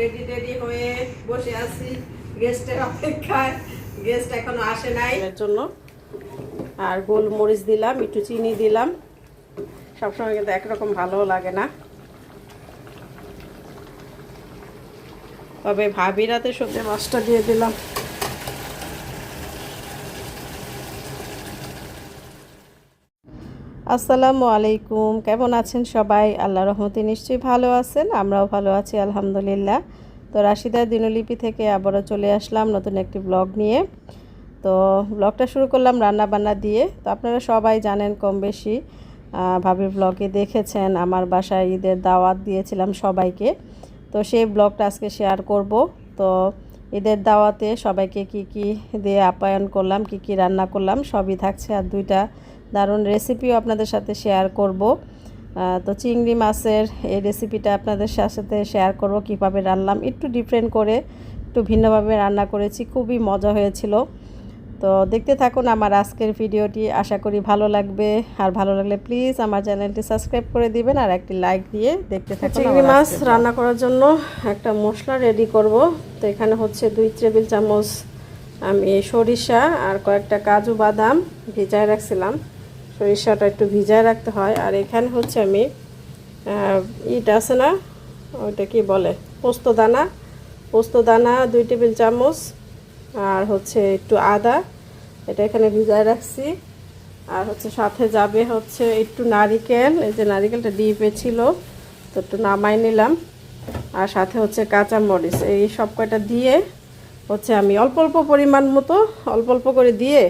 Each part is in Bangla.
রেডি হয়ে বসে আছি। গেস্টের অপেক্ষায়। গেস্ট আসে নাই। এর জন্য। আর গোলমরিচ দিলাম, একটু চিনি দিলাম। সবসময় কিন্তু একরকম ভালো লাগে না। তবে ভাবি রাতে সবজি মাছটা দিয়ে দিলাম। আসসালামু আলাইকুম। কেমন আছেন সবাই? আল্লাহ রহমতে নিশ্চয়ই ভালো আছেন, আমরাও ভালো আছি, আলহামদুলিল্লাহ। তো রাশিদার দিনলিপি থেকে আবারও চলে আসলাম নতুন একটি ব্লগ নিয়ে। তো ব্লগটা শুরু করলাম রান্না বান্না দিয়ে। তো আপনারা সবাই জানেন কম বেশি ভাবির ব্লগে দেখেছেন, আমার বাসায় ঈদের দাওয়াত দিয়েছিলাম সবাইকে। তো সেই ব্লগটা আজকে শেয়ার করব। তো ঈদের দাওয়াতে সবাইকে কি কি দিয়ে আপ্যায়ন করলাম, কি কি রান্না করলাম, সবই থাকছে। আর দুইটা দারুণ রেসিপিও আপনাদের সাথে শেয়ার করব। তো চিংড়ি মাছের এই রেসিপিটা আপনাদের সাথে শেয়ার করব কীভাবে রান্নাম। একটু ডিফারেন্ট করে একটু ভিন্নভাবে রান্না করেছি খুবই মজা হয়েছিল। তো দেখতে থাকুন আমার আজকের ভিডিওটি আশা করি ভালো লাগবে। আর ভালো লাগলে প্লিজ আমার চ্যানেলটি সাবস্ক্রাইব করে দিবেন আর একটি লাইক দিয়ে দেখতে থাকুন চিংড়ি মাছ রান্না করার জন্য একটা মশলা রেডি করব। তো এখানে হচ্ছে দুই টেবিল চামচ আমি সরিষা আর কয়েকটা কাজু বাদাম ভিজায় রাখছিলাম। সরিষাটা একটু ভিজায় রাখতে হয়। আর এখানে হচ্ছে আমি ইটা আছে না? ওইটা কি বলে? পোস্ত দানা। পোস্ত দানা, দুই টেবিল চামচ। আর হচ্ছে একটু আদা। এটা এখানে ভিজায় রাখছি। আর হচ্ছে সাথে যাবে হচ্ছে একটু নারিকেল। এই যে নারিকেলটা ডিপে ছিল, তো একটু নামাই নিলাম। আর সাথে হচ্ছে কাঁচা মরিচ এই সব কয়টা দিয়ে হচ্ছে আমি অল্প অল্প পরিমাণ মতো, অল্প অল্প করে দিয়ে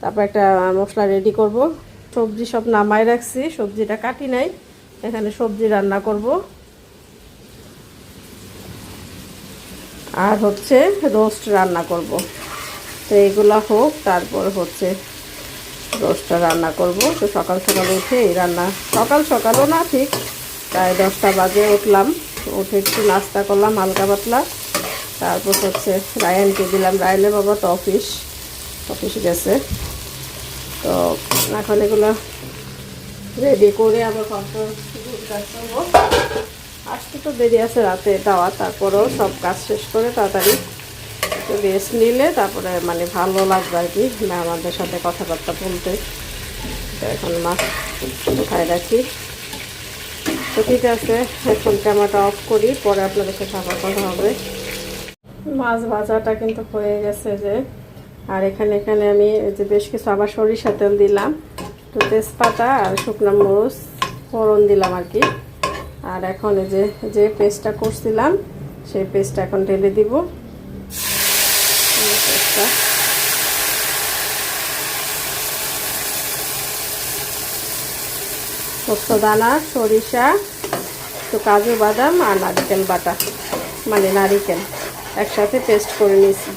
তারপর একটা মশলা রেডি করব। সবজি সব নামাই রাখছি, সবজিটা কাটি নাই, এখানে সবজি রান্না করব। আর হচ্ছে রোস্ট রান্না করব। তো এগুলা হোক, তারপর হচ্ছে রোস্টটা রান্না করব। তো সকাল সকাল উঠে এই রান্না, সকাল সকালও না ঠিক, প্রায় দশটা বাজে উঠলাম। উঠে একটু নাস্তা করলাম, হালকা পাতলা। তারপর হচ্ছে রায়ানকে দিলাম। রায়ানের বাবা তো অফিস, অফিসে গেছে। তো এখন এগুলো রেডি করে আবার কন্ট্রোল কাজ করব। আসতে তো দেরি আছে রাতে দাওয়া তারপরেও সব কাজ শেষ করে তাড়াতাড়ি রেস্ট নিলে তারপরে মানে ভালো লাগবে আর কি না আমাদের সাথে কথাবার্তা বলতে। তো এখন মাছ উঠায় রাখি। তো ঠিক আছে, এখন ক্যামেরাটা অফ করি, পরে আপনাদের সাথে আবার কথা হবে। মাছ ভাজাটা কিন্তু হয়ে গেছে যে আর এখানে এখানে আমি যে বেশ কিছু আবার সরিষা তেল দিলাম তো তেজপাতা আর শুকনো মরিচ, ফোড়ন দিলাম আর কি। আর এখন যে যে পেস্টটা করছিলাম, সেই পেস্টটা এখন ঢেলে দিব। পেস্টটা দানা, সরিষা, একটু কাজু বাদাম আর নারিকেল বাটা মানে নারিকেল, একসাথে পেস্ট করে নিয়েছি।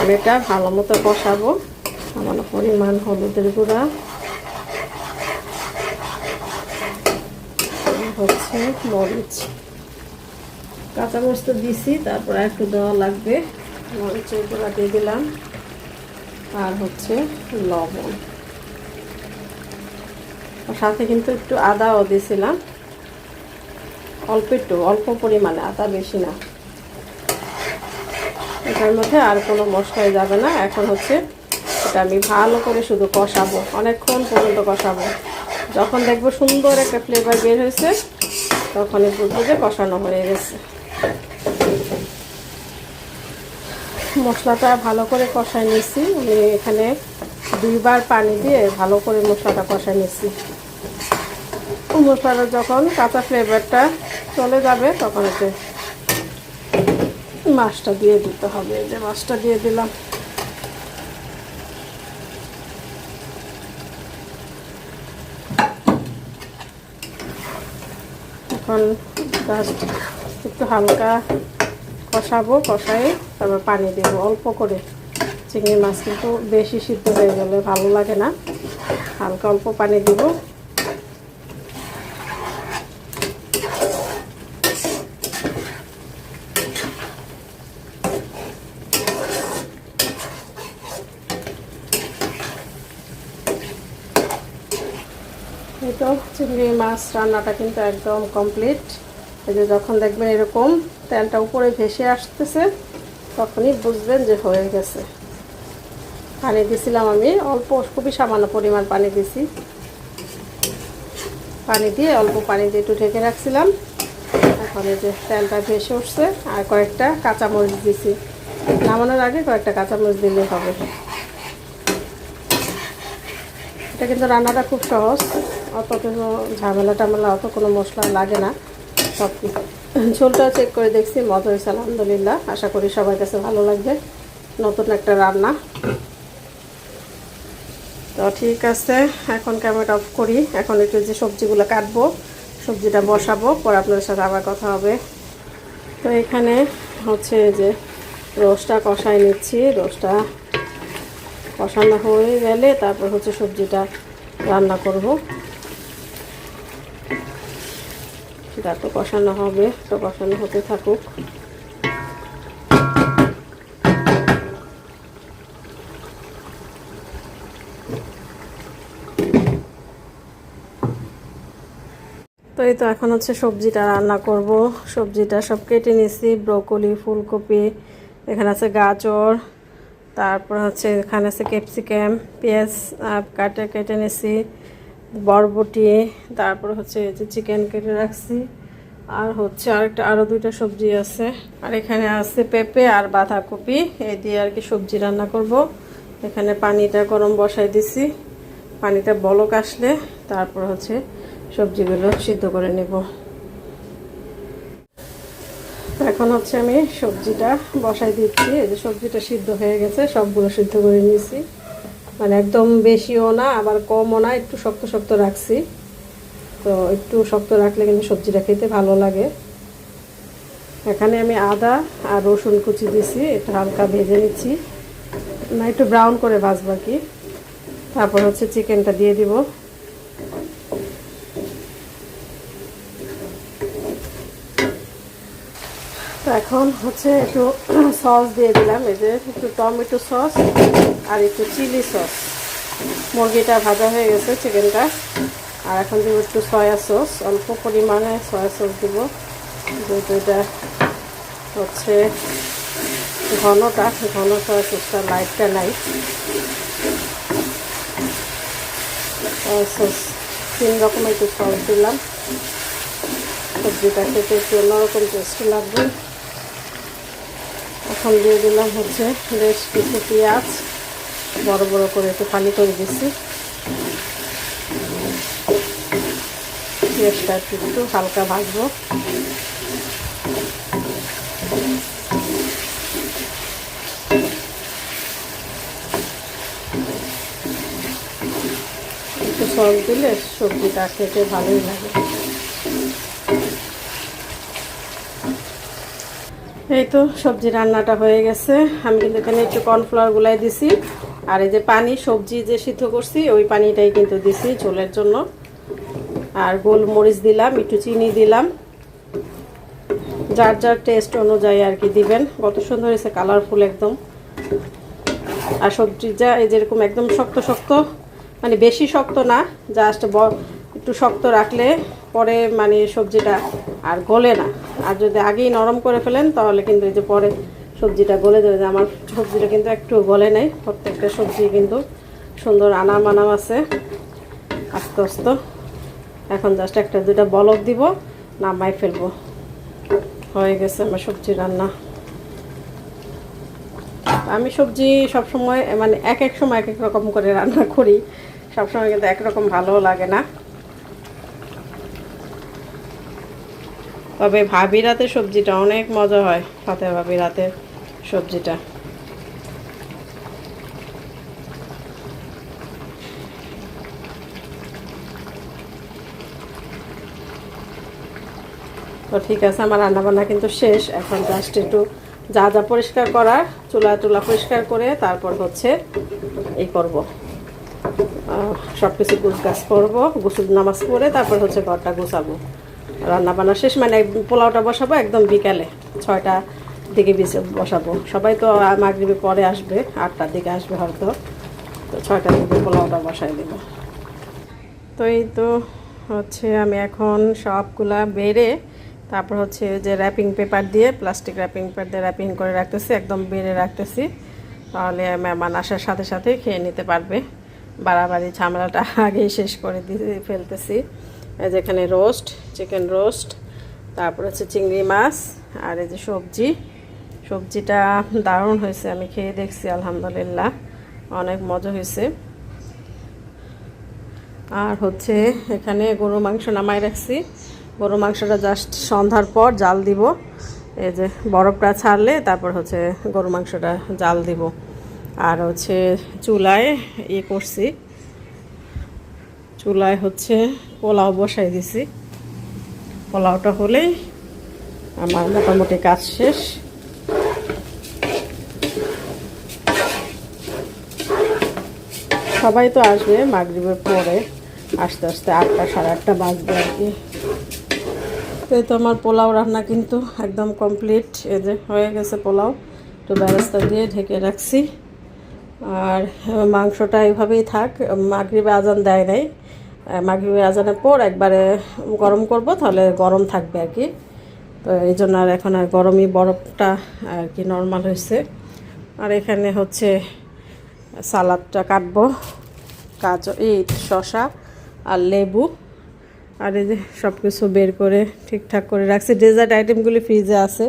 এখন এটা ভালো মতো কষাবো। সামান্য পরিমাণ হলুদের গুঁড়া। হচ্ছে মরিচ। কাঁচামরিচ তো দিছি, তারপর একটু দেওয়া লাগবে। মরিচের গুঁড়া দিয়ে দিলাম। আর হচ্ছে লবণ। সাথে কিন্তু একটু আদাও দিয়েছিলাম অল্প একটু, অল্প পরিমাণে, আদা বেশি না। এটার মধ্যে আর কোনো মশলাই যাবে না। এখন হচ্ছে এটা আমি ভালো করে শুধু কষাবো। অনেকক্ষণ পর্যন্ত কষাবো। যখন দেখব সুন্দর একটা ফ্লেভার বের হয়েছে তখনই বুঝব যে কষানো হয়ে গেছে। মশলাটা ভালো করে কষাই নিয়েছি। আমি এখানে দুইবার পানি দিয়ে ভালো করে মশলাটা কষাই নিয়েছি। মশলাটা যখন কাঁচা ফ্লেভারটা চলে যাবে, তখন এতে মাছটা দিয়ে দিতে হবে। যে মাছটা দিয়ে দিলাম। এখন একটু হালকা কষাবো কষাই তারপর পানি দেবো। অল্প করে চিংড়ি মাছ কিন্তু বেশি সিদ্ধ হয়ে গেলে ভালো লাগে না। হালকা অল্প পানি দিব এই তো চিংড়ি মাছ রান্নাটা কিন্তু একদম কমপ্লিট। এই যে যখন দেখবেন এরকম তেলটা উপরে ভেসে আসতেছে, তখনই বুঝবেন যে হয়ে গেছে। পানি দিছিলাম আমি, অল্প, খুবই সামান্য পরিমাণ পানি দিছি। পানি দিয়ে অল্প পানি দিয়ে একটু ঢেকে রাখছিলাম। এখন এই যে তেলটা ভেসে উঠছে, আর কয়েকটা কাঁচামরিচ দিছি। নামানোর আগে কয়েকটা কাঁচামরিচ দিলেই হবে। এটা কিন্তু রান্নাটা খুব সহজ। অত কোনো ঝামেলা টামেলা অত কোনো মশলা লাগে না। সব ঝোলটা চেক করে দেখছি, মজা হয়েছে, আলহামদুলিল্লাহ। আশা করি সবার কাছে ভালো লাগবে। নতুন একটা রান্না। তো ঠিক আছে, এখন ক্যামেরা অফ করি। এখন একটু যে সবজিগুলো কাটবো, সবজিটা বসাবো, পর আপনাদের সাথে আবার কথা হবে। তো এখানে হচ্ছে যে রোস্টটা কষাই নিচ্ছি। রোস্টটা কষানো হয়ে গেলে তারপর হচ্ছে সবজিটা রান্না করব। সেটা তো কষানো হবে, তো কষানো হতে থাকুক। তো এই তো এখন হচ্ছে সবজিটা রান্না করব। সবজিটা সব কেটে নিয়েছি ব্রোকলি, ফুলকপি, এখানে আছে গাজর তারপর হচ্ছে এখানে আছে ক্যাপসিকাম, পেঁয়াজ কাটে, কেটে নিয়েছি বরবটি, তারপর হচ্ছে এই যে চিকেন কেটে রাখছি। আর হচ্ছে আরেকটা আরও দুইটা সবজি আছে। আর এখানে আছে পেঁপে আর বাঁধাকপি, এই দিয়ে আর কি সবজি রান্না করব। এখানে পানিটা গরম বসাই দিছি। পানিটা বলক আসলে, তারপর হচ্ছে সবজিগুলো সিদ্ধ করে নেব। এখন হচ্ছে আমি সবজিটা বসাই দিচ্ছি। এই যে সবজিটা সিদ্ধ হয়ে গেছে, সবগুলো সিদ্ধ করে নিয়েছি। মানে একদম বেশিও না, আবার কমও না, একটু শক্ত শক্ত রাখছি। তো একটু শক্ত রাখলে কিন্তু সবজিটা খেতে ভালো লাগে। এখানে আমি আদা আর রসুন কুচি দিছি একটু হালকা ভেজে নিচ্ছি। না, একটু ব্রাউন করে ভাজবো কি। তারপর হচ্ছে চিকেনটা দিয়ে দিব। এখন হচ্ছে একটু সস দিয়ে দিলাম। এই যে একটু টমেটো সস আর একটু চিলি সস। মুরগিটা ভাজা হয়ে গেছে চিকেনটা। আর এখন দেবো একটু সয়া সস। অল্প পরিমাণে সয়া সস দেব। এটা হচ্ছে ঘনটা ঘন সয়া সসটা লাইটটা নাই। সয়া সস, তিন রকমের একটু সস দিলাম। সবজিটা খেতে একটু অন্যরকম টেস্টি লাগবে। এখন দিয়ে দিলাম হচ্ছে বেশ কিছু পেঁয়াজ। বড় বড় করে একটু ফালি করে দিচ্ছি পেঁয়াজটা একটু একটু হালকা ভাজবো। একটু সস দিলে সবজিটা খেতে ভালোই লাগে। এই তো সবজি রান্নাটা হয়ে গেছে। আমি কিন্তু এখানে একটু কর্নফ্লাওয়ার গুলাই দিছি। আর এই যে পানি, সবজি যে সিদ্ধ করছি, ওই পানিটাই কিন্তু দিছি ঝোলের জন্য। আর গোলমরিচ দিলাম, একটু চিনি দিলাম। যার যার টেস্ট অনুযায়ী আর কি দিবেন। কত সুন্দর হয়েছে কালারফুল একদম। আর সবজি যা, এই যেরকম একদম শক্ত শক্ত মানে বেশি শক্ত না জাস্ট একটু শক্ত রাখলে পরে মানে সবজিটা আর গলে না। আর যদি আগেই নরম করে ফেলেন, তাহলে কিন্তু এই যে পরে সবজিটা গলে যাবে। আমার সবজিটা কিন্তু একটু গলে নেই। প্রত্যেকটা সবজি কিন্তু সুন্দর আনাম আনাম আছে। আস্তে আস্তে। এখন জাস্ট একটা দুটা বলক দিব নামাই ফেলব। হয়ে গেছে আমার সবজি রান্না। আমি সবজি সব সময় মানে এক এক সময় এক এক রকম করে রান্না করি। সবসময় কিন্তু একরকম ভালো লাগে না। তবে ভাবি রাতে সবজিটা অনেক মজা হয় ফাতে ভাবি রাতে সবজিটা। তো ঠিক আছে, আমার রান্নাবান্না কিন্তু শেষ। এখন জাস্ট একটু যা যা পরিষ্কার করার, চুলা টুলা পরিষ্কার করে তারপর হচ্ছে এই করব। সব কিছু গুছ গাছ করব, গোসল নামাজ পড়ে তারপর হচ্ছে ঘরটা গুছাবো। রান্না বান্না শেষ মানে পোলাওটা বসাবো একদম বিকালে, ছয়টা দিকে বসাবো। সবাই তো মাগরিবে পরে আসবে, আটটার দিকে আসবে হয়তো। তো ছয়টার দিকে পোলাওটা বসাই দেবো। তো এই তো হচ্ছে আমি এখন সবগুলা বেড়ে, তারপর হচ্ছে যে র্যাপিং পেপার দিয়ে প্লাস্টিক র্যাপিং পেপার দিয়ে র্যাপিং করে রাখতেছি, একদম বেড়ে রাখতেছি। তাহলে মেহমান আসার সাথে সাথে খেয়ে নিতে পারবে। বাড়াবাড়ি ঝামেলাটা আগেই শেষ করে দিয়ে ফেলতেছি। এই যে এখানে রোস্ট, চিকেন রোস্ট, তারপর হচ্ছে চিংড়ি মাছ, আর এই যে সবজি। সবজিটা দারুণ হয়েছে, আমি খেয়ে দেখছি, আলহামদুলিল্লাহ। অনেক মজা হয়েছে। আর হচ্ছে এখানে গরু মাংস নামাই রাখছি। গরু মাংসটা জাস্ট সন্ধ্যার পর জাল দিব। এই যে বরফটা ছাড়লে তারপর হচ্ছে গরু মাংসটা জাল দিব। আর হচ্ছে চুলায় ইয়ে করছি। চুলায় হচ্ছে পোলাও বসাই দিছি। পোলাওটা হলেই আমার মোটামুটি কাজ শেষ। সবাই তো আসবে মাগরিবের পরে। আস্তে আস্তে আটটা, সাড়ে আটটা বাজবে আর কি। তো এই তো আমার পোলাও রান্না কিন্তু একদম কমপ্লিট। এ যে হয়ে গেছে পোলাও। একটু ব্যবস্থা দিয়ে ঢেকে রাখছি। আর মাংসটা এইভাবেই থাক। মাগরিবে আজান দেয় নাই। মাগরিবে আজানের পর একবারে গরম করব, তাহলে গরম থাকবে আর কি। তো এই জন্য আর এখন আর গরমই বরফটা আর কি নর্মাল হয়েছে। আর এখানে হচ্ছে সালাদটা কাটবো কাঁচ এই শশা আর লেবু। আর এই যে সব কিছু বের করে ঠিকঠাক করে রাখছি। ডেজার্ট আইটেমগুলি ফ্রিজে আছে।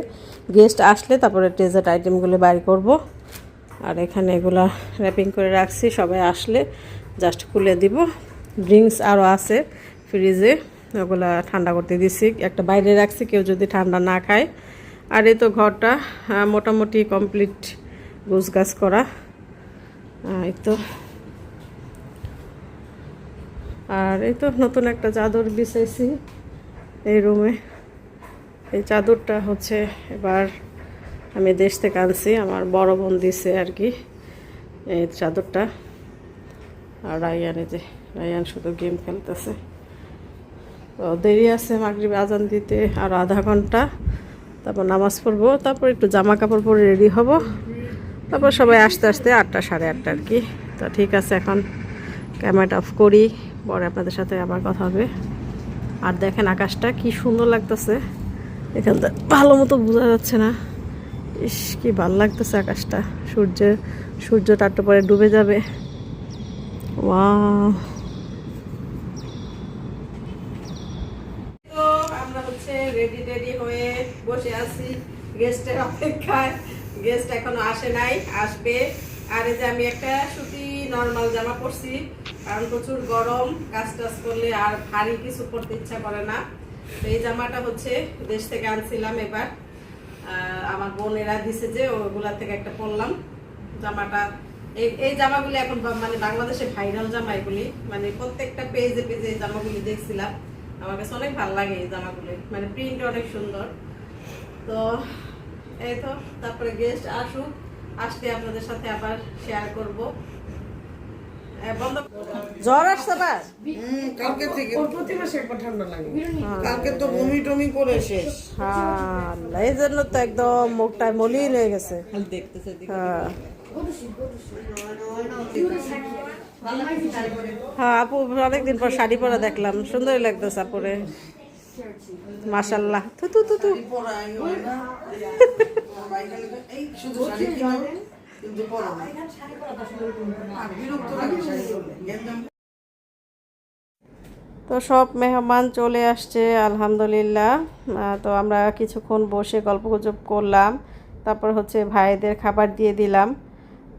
গেস্ট আসলে তারপরে ডেজার্ট আইটেমগুলি বাইর করব। আর এখানে এগুলা র্যাপিং করে রাখছি। সবাই আসলে জাস্ট খুলে দিব। ড্রিঙ্কস আরও আছে ফ্রিজে, ওগুলা ঠান্ডা করতে দিছি। একটা বাইরে রাখছি, কেউ যদি ঠান্ডা না খায়। আর এই তো ঘরটা মোটামুটি কমপ্লিট গুছগাছ করা। এই তো। আর এই তো নতুন একটা চাদর বিছাইছি এই রুমে। এই চাদরটা হচ্ছে এবার আমি দেশ থেকে আনছি, আমার বড় বোন দিছে আর কি এই চাদরটা। আর রায়ান যে, রায়ান শুধু গেম খেলতেছে। তো দেরি আছে মাগরিব আজান দিতে আর আধা ঘণ্টা। তারপর নামাজ পড়ব, তারপর একটু জামা কাপড় পরে রেডি হব। তারপর সবাই আস্তে আস্তে আটটা, সাড়ে আটটা আর কি। তো ঠিক আছে, এখন ক্যামেরাটা অফ করি, পরে আপনাদের সাথে আবার কথা হবে। আর দেখেন আকাশটা কি সুন্দর লাগতেছে। এখান থেকে ভালো মতো বোঝা যাচ্ছে না। ইস, কি ভালো লাগতেছে আকাশটা। সূর্যের, সূর্যটা একটু পরে ডুবে যাবে। ওয়াও তো আমরা হচ্ছে রেডি টেডি হয়ে বসে আছি গেস্টের অপেক্ষায়। গেস্ট এখনও আসে নাই, আসবে। আর এই আমি একটা সুতি নর্মাল জামা পরছি, কারণ প্রচুর গরম কাজ টাজ করলে আর ভারী কিছু পরতে ইচ্ছা করে না। তো জামাটা হচ্ছে দেশ থেকে আনছিলাম এবার। আমার বোনেরা দিছে যে ওগুলা থেকে একটা পরলাম। জামাটা এই জামাগুলি এখন মানে বাংলাদেশে ভাইরাল জামা এগুলি মানে প্রত্যেকটা পেজে পেজে এই জামাগুলি দেখছিলাম। আমার কাছে অনেক ভালো লাগে এই জামাগুলি। মানে প্রিন্ট অনেক সুন্দর। তো এই তো তারপরে গেস্ট আসুক। আসতে আপনাদের সাথে আবার শেয়ার করব। জ্বর আসছে না কালকে থেকে। কালকে তো বমি টমি করে শেষ। হ্যাঁ এই জন্য তো একদম মুখটা মলিন হয়ে গেছে। হ্যাঁ। হ্যাঁ আপু, অনেকদিন পর শাড়ি পরা দেখলাম। সুন্দরই লাগতেছে আপুরে। মাশাল্লাহ তু তু তু তু তো সব মেহমান চলে আসছে, আলহামদুলিল্লাহ। তো আমরা কিছুক্ষণ বসে গল্প গুজব করলাম। তারপর হচ্ছে ভাইদের খাবার দিয়ে দিলাম।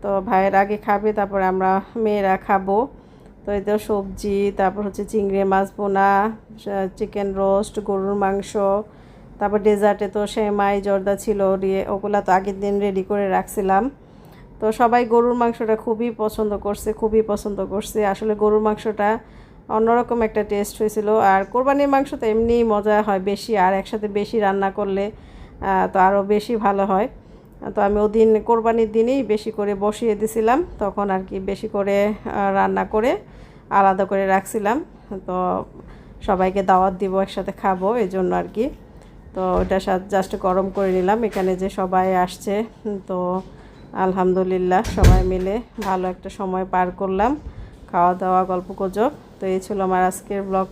তো ভাইয়ের আগে খাবে, তারপরে আমরা মেয়েরা খাব। তো এই তো সবজি, তারপর হচ্ছে চিংড়ি মাছ বোনা চিকেন রোস্ট গরুর মাংস, তারপর ডেজার্টে তো সেমাই, জর্দা ছিল ওগুলা তো আগের দিন রেডি করে রাখছিলাম। তো সবাই গরুর মাংসটা খুবই পছন্দ করছে, খুবই পছন্দ করছে। আসলে গরুর মাংসটা অন্যরকম একটা টেস্ট হয়েছিল। আর কোরবানির মাংস তো এমনি মজা হয়, বেশি, আর একসাথে বেশি রান্না করলে তো আরও বেশি ভালো হয়। তো আমি ওদিন কোরবানির দিনেই বেশি করে বসিয়ে দিছিলাম, তখন আর কি বেশি করে রান্না করে আলাদা করে রাখছিলাম। তো সবাইকে দাওয়াত দিব, একসাথে খাব এই জন্য আর কি। তো ওটা জাস্ট গরম করে নিলাম, এখানে যে সবাই আসছে, তো আলহামদুলিল্লাহ সবাই মিলে ভালো একটা সময় পার করলাম। খাওয়া দাওয়া গল্প গুজব তো এই ছিল আমার আজকের ব্লগ